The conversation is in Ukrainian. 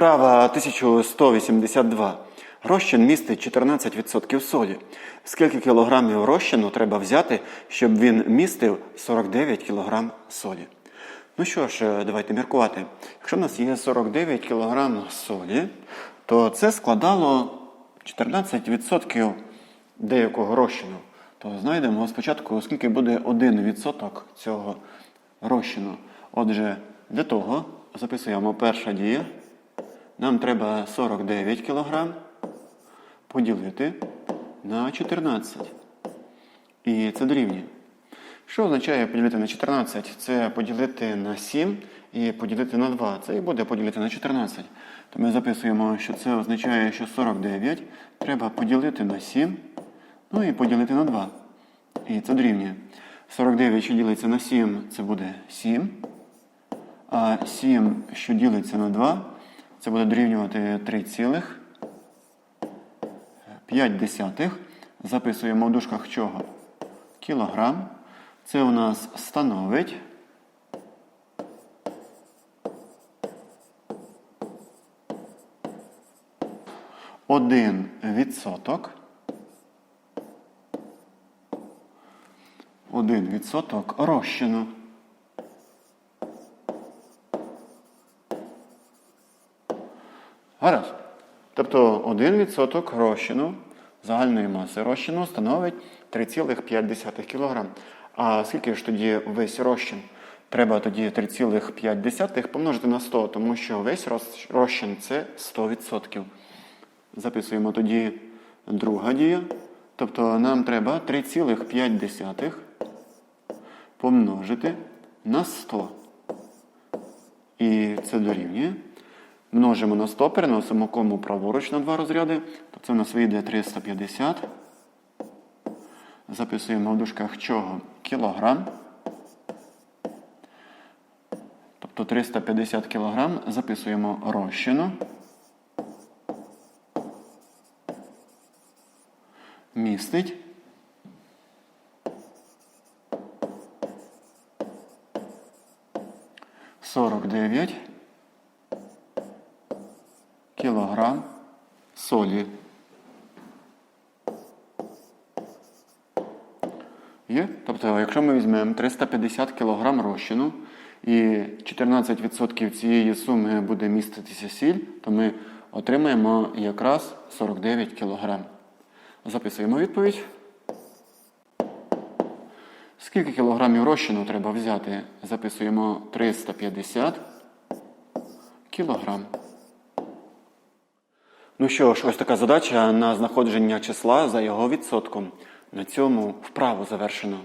Вправа 1182. Розчин містить 14% солі. Скільки кілограмів розчину треба взяти, щоб він містив 49 кілограм солі? Ну що ж, е, давайте міркувати. Якщо в нас є 49 кілограм солі, то це складало 14% деякого розчину. То знайдемо спочатку, скільки буде 1% цього розчину. Отже, для того записуємо перша дія. Нам треба 49 кг поділити на 14. І це дорівнює. Що означає поділити на 14? Це поділити на 7 і поділити на 2. Це і буде поділити на 14. То ми записуємо, що це означає, що 49 треба поділити на 7, ну і поділити на 2. І це дорівнює. 49, що ділиться на 7, це буде 7. А 7, що ділиться на 2, це буде дорівнювати 3,5. Записуємо в дужках чого? Кілограм. Це у нас становить. Один відсоток. Один відсоток розчину. Гаразд. Тобто 1% розчину загальної маси розчину становить 3,5 кг. А скільки ж тоді весь розчин? Треба тоді 3,5 помножити на 100, тому що весь розчин це 100%. Записуємо тоді друга дія. Тобто нам треба 3,5 помножити на 100. І це дорівнює. Множимо на 100, переносимо кому праворуч на два розряди. То це у нас вийде 350. Записуємо в дужках чого? Кілограм. Тобто 350 кілограм записуємо розчину. Містить. Сорок дев'ять кілограм солі. Є? Тобто, якщо ми візьмемо 350 кг розчину і 14% цієї суми буде міститися сіль, то ми отримаємо якраз 49 кг. Записуємо відповідь. Скільки кілограмів розчину треба взяти? Записуємо 350 кілограм. Ну що ж, ось така задача на знаходження числа за його відсотком. На цьому вправу завершено.